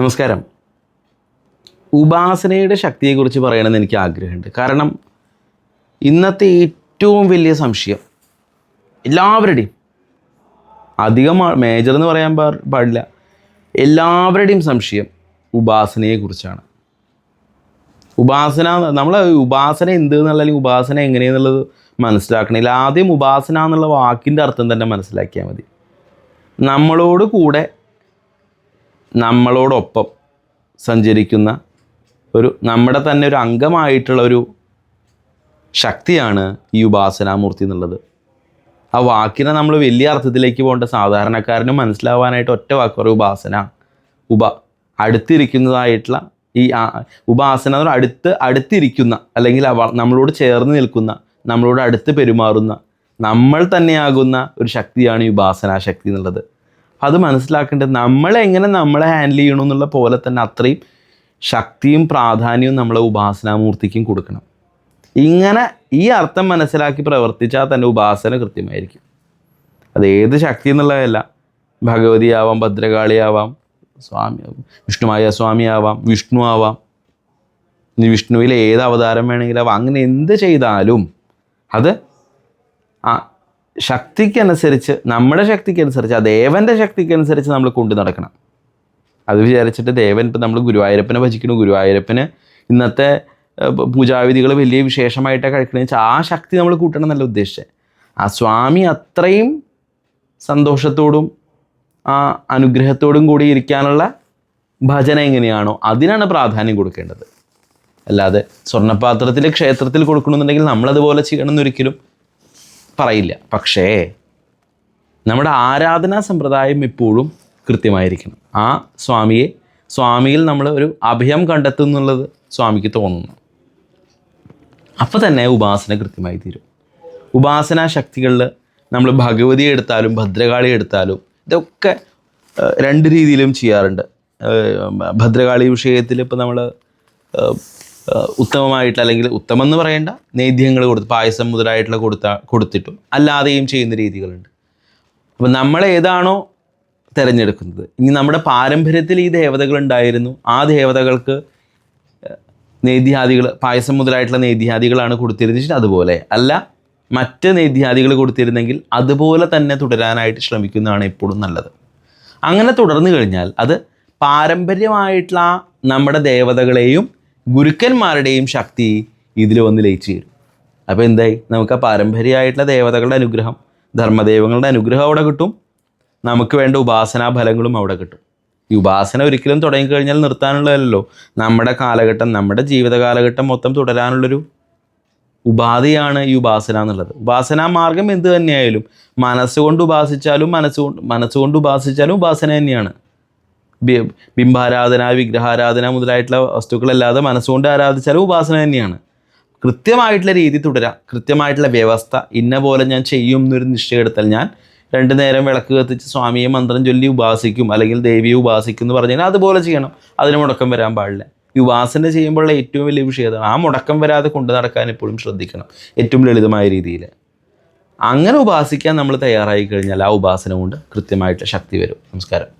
നമസ്കാരം. ഉപാസനയുടെ ശക്തിയെക്കുറിച്ച് പറയണമെന്ന് എനിക്ക് ആഗ്രഹമുണ്ട്. കാരണം ഇന്നത്തെ ഏറ്റവും വലിയ സംശയം എല്ലാവരുടെയും അധികം മേജർ എന്ന് പറയാൻ പാടില്ല. എല്ലാവരുടെയും സംശയം ഉപാസനയെക്കുറിച്ചാണ്. ഉപാസന നമ്മൾ ഉപാസന എന്ത് എന്നുള്ള അല്ലെങ്കിൽ ഉപാസന എങ്ങനെയെന്നുള്ളത് മനസ്സിലാക്കണമെങ്കിൽ ആദ്യം ഉപാസന എന്നുള്ള വാക്കിന്റെ അർത്ഥം തന്നെ മനസ്സിലാക്കിയാൽ മതി. നമ്മളോട് കൂടെ നമ്മളോടൊപ്പം സഞ്ചരിക്കുന്ന ഒരു നമ്മുടെ തന്നെ ഒരു അംഗമായിട്ടുള്ള ഒരു ശക്തിയാണ് ഈ ഉപാസനാമൂർത്തി എന്നുള്ളത്. ആ വാക്കിനെ നമ്മൾ വലിയ അർത്ഥത്തിലേക്ക് പോകേണ്ട സാധാരണക്കാരനും മനസ്സിലാവാനായിട്ട് ഒറ്റ വാക്ക് പറയും ഉപാസന. ഉപ അടുത്തിരിക്കുന്നതായിട്ടുള്ള ഈ ഉപാസന എന്ന് അടുത്ത് അടുത്തിരിക്കുന്ന അല്ലെങ്കിൽ നമ്മളോട് ചേർന്ന് നിൽക്കുന്ന നമ്മളോട് അടുത്ത് പെരുമാറുന്ന നമ്മൾ തന്നെയാകുന്ന ഒരു ശക്തിയാണ് ഈ ഉപാസനാ ശക്തി എന്നുള്ളത്. അത് മനസ്സിലാക്കേണ്ടത് നമ്മളെങ്ങനെ നമ്മളെ ഹാൻഡിൽ ചെയ്യണം എന്നുള്ള പോലെ തന്നെ അത്രയും ശക്തിയും പ്രാധാന്യവും നമ്മളെ ഉപാസനാമൂർത്തിക്കും കൊടുക്കണം. ഇങ്ങനെ ഈ അർത്ഥം മനസ്സിലാക്കി പ്രവർത്തിച്ചാൽ തന്നെ ഉപാസന കൃത്യമായിരിക്കും. അത് ഏത് ശക്തി എന്നുള്ളതല്ല. ഭഗവതിയാവാം ഭദ്രകാളിയാവാം സ്വാമി വിഷ്ണുമായ സ്വാമിയാവാം വിഷ്ണു ആവാം. ഇനി വിഷ്ണുവിൽ ഏത് അവതാരം വേണമെങ്കിലും ആവാം. അങ്ങനെ എന്ത് ചെയ്താലും അത് ആ ശക്തിക്കനുസരിച്ച് നമ്മുടെ ശക്തിക്കനുസരിച്ച് ആ ദേവന്റെ ശക്തിക്കനുസരിച്ച് നമ്മൾ കൊണ്ടു നടക്കണം. അത് വിചാരിച്ചിട്ട് ദേവൻ ഇപ്പം നമ്മൾ ഗുരുവായൂരപ്പനെ ഭജിക്കണം ഗുരുവായൂരപ്പന് ഇന്നത്തെ പൂജാവിധികൾ വലിയ വിശേഷമായിട്ടാണ് കഴിക്കണമെന്ന് വെച്ചാൽ ആ ശക്തി നമ്മൾ കൂട്ടണം എന്നല്ല ഉദ്ദേശിച്ചത് ആ സ്വാമി അത്രയും സന്തോഷത്തോടും ആ അനുഗ്രഹത്തോടും കൂടി ഇരിക്കാനുള്ള ഭജന എങ്ങനെയാണോ അതിനാണ് പ്രാധാന്യം കൊടുക്കേണ്ടത്. അല്ലാതെ സ്വർണപാത്രത്തിൽ ക്ഷേത്രത്തിൽ കൊടുക്കണമെന്നുണ്ടെങ്കിൽ നമ്മളതുപോലെ ചെയ്യണം എന്നൊരിക്കലും പറയില്ല. പക്ഷേ നമ്മുടെ ആരാധനാ സമ്പ്രദായം ഇപ്പോഴും കൃത്യമായിരിക്കണം. ആ സ്വാമിയെ സ്വാമിയിൽ നമ്മൾ ഒരു അഭയം കണ്ടെത്തുന്നുള്ളത് സ്വാമിക്ക് തോന്നുന്നു. അപ്പോൾ തന്നെ ഉപാസന കൃത്യമായി തീരും. ഉപാസനാ ശക്തികളിൽ നമ്മൾ ഭഗവതി എടുത്താലും ഭദ്രകാളി എടുത്താലും ഇതൊക്കെ രണ്ട് രീതിയിലും ചെയ്യാറുണ്ട്. ഭദ്രകാളി വിഷയത്തിൽ ഇപ്പോൾ നമ്മൾ ഉത്തമമായിട്ടുള്ള അല്ലെങ്കിൽ ഉത്തമം എന്ന് പറയേണ്ട നേദ്യങ്ങൾ കൊടുത്ത് പായസം മുതലായിട്ടുള്ള കൊടുത്ത കൊടുത്തിട്ടും അല്ലാതെയും ചെയ്യുന്ന രീതികളുണ്ട്. അപ്പം നമ്മൾ ഏതാണോ തിരഞ്ഞെടുക്കുന്നത്. ഇനി നമ്മുടെ പാരമ്പര്യത്തിൽ ഈ ദേവതകൾ ഉണ്ടായിരുന്നു. ആ ദേവതകൾക്ക് നേദ്യാദികൾ പായസം മുതലായിട്ടുള്ള നേദ്യാദികളാണ് കൊടുത്തിരുന്നത്. അതുപോലെ അല്ല മറ്റ് നേദ്യാദികൾ കൊടുത്തിരുന്നെങ്കിൽ അതുപോലെ തന്നെ തുടരാനായിട്ട് ശ്രമിക്കുന്നതാണ് എപ്പോഴും നല്ലത്. അങ്ങനെ തുടർന്നു കഴിഞ്ഞാൽ അത് പാരമ്പര്യമായിട്ടുള്ള നമ്മുടെ ദേവതകളെയും ഗുരുക്കന്മാരുടെയും ശക്തി ഇതിൽ വന്ന് ലയിച്ചു ചേരും. അപ്പോൾ എന്തായി? നമുക്ക് ആ പാരമ്പര്യമായിട്ടുള്ള ദേവതകളുടെ അനുഗ്രഹം ധർമ്മദേവങ്ങളുടെ അനുഗ്രഹം അവിടെ കിട്ടും. നമുക്ക് വേണ്ട ഉപാസനാ ഫലങ്ങളും അവിടെ കിട്ടും. ഈ ഉപാസന ഒരിക്കലും തുടങ്ങിക്കഴിഞ്ഞാൽ നിർത്താനുള്ളതല്ലോ നമ്മുടെ കാലഘട്ടം നമ്മുടെ ജീവിത കാലഘട്ടം മൊത്തം തുടരാനുള്ളൊരു ഉപാധിയാണ് ഈ ഉപാസന എന്നുള്ളത്. ഉപാസനാ മാർഗം എന്ത് തന്നെയായാലും മനസ്സുകൊണ്ട് ഉപാസിച്ചാലും മനസ്സുകൊണ്ട് മനസ്സുകൊണ്ട് ഉപാസിച്ചാലും ഉപാസന തന്നെയാണ്. ബിംബാരാധന വിഗ്രഹാരാധന മുതലായിട്ടുള്ള വസ്തുക്കളല്ലാതെ മനസ്സുകൊണ്ട് ആരാധിച്ചാലും ഉപാസന തന്നെയാണ്. കൃത്യമായിട്ടുള്ള രീതി തുടരാം. കൃത്യമായിട്ടുള്ള വ്യവസ്ഥ ഇന്ന പോലെ ഞാൻ ചെയ്യും എന്നൊരു നിശ്ചയെടുത്താൽ ഞാൻ രണ്ടു നേരം വിളക്ക് കത്തിച്ച് സ്വാമിയെ മന്ത്രം ചൊല്ലി ഉപാസിക്കും അല്ലെങ്കിൽ ദേവിയെ ഉപാസിക്കും എന്ന് പറഞ്ഞാൽ അതുപോലെ ചെയ്യണം. അതിന് മുടക്കം വരാൻ പാടില്ല. ഈ ഉപാസന ചെയ്യുമ്പോഴുള്ള ഏറ്റവും വലിയ വിഷയതാണ്. ആ മുടക്കം വരാതെ കൊണ്ടു നടക്കാൻ എപ്പോഴും ശ്രദ്ധിക്കണം ഏറ്റവും ലളിതമായ രീതിയിൽ. അങ്ങനെ ഉപാസിക്കാൻ നമ്മൾ തയ്യാറായി കഴിഞ്ഞാൽ ആ ഉപാസന കൊണ്ട് കൃത്യമായിട്ട് ശക്തി വരും. നമസ്കാരം.